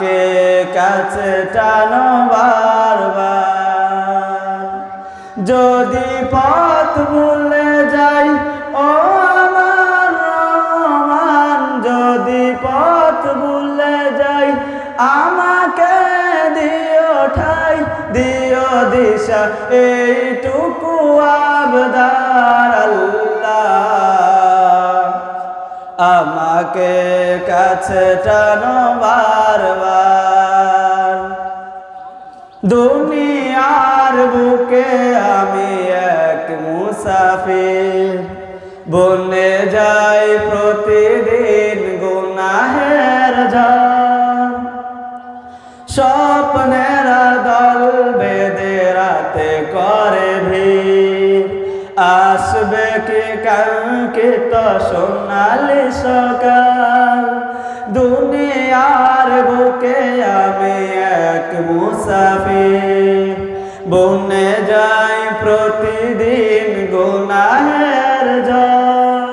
আমাকে কাছে টানো বারবার। যদি পথ ভুলে যাই, ও আমার রহমান, যদি পথ ভুলে যাই, আমাকে দিও ঠাই, দিও দিশা, এইটুকু আবদার আল্লাহ। আমাকে কাছে টানো বারবার। দুনিয়ার বুকে আমি এক মুসাফির। বনে যাই প্রতিদিন গুনাহের ঝড়। স্বপ্নের আসবে কি কাঙ্কিত সোনালি সকাল। দুনিয়ার বুকে আমি এক মুসাফির। বনে যাই প্রতিদিন গুনাহের জল।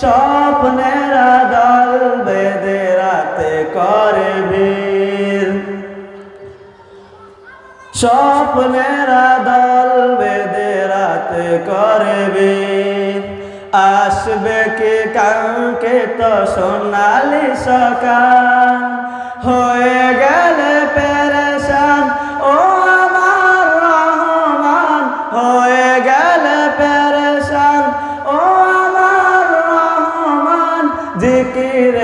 স্বপ্নের দল বেদে রাতে করে ভিড়। স্বপ্নের দল করবে। আসবে কি কাঙ্কে তো সোনালি সকাল। হয়ে গেলে পেরেশান, ও আমার রহমান। হয়ে গেলে পেরেশান, ও আমার রহমান। জিকিরে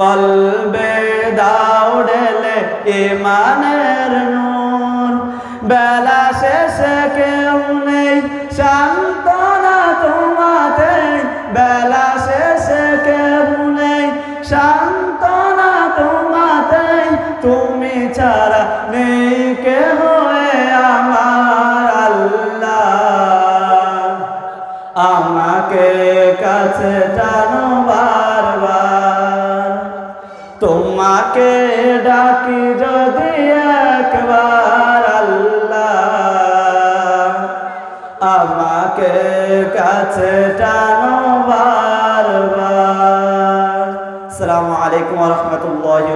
পলবে দাও ঢেলে ইমানের নূর। বেলা শেষে কেউ নেই, সান্ত্বনা তোমাতে। বেলা শেষে কেউ নেই, সান্ত্বনা তোমাতে। তুমি ছাড়া নেই কে হয়ে আমার আল্লাহ। আমাকে কাছে টানো বারবার তোমাকে ডাকি যদি একবার আল্লাহ আমাকে কাছে টানো বারবার। সালামু আলাইকুম রহমতুল্লাহ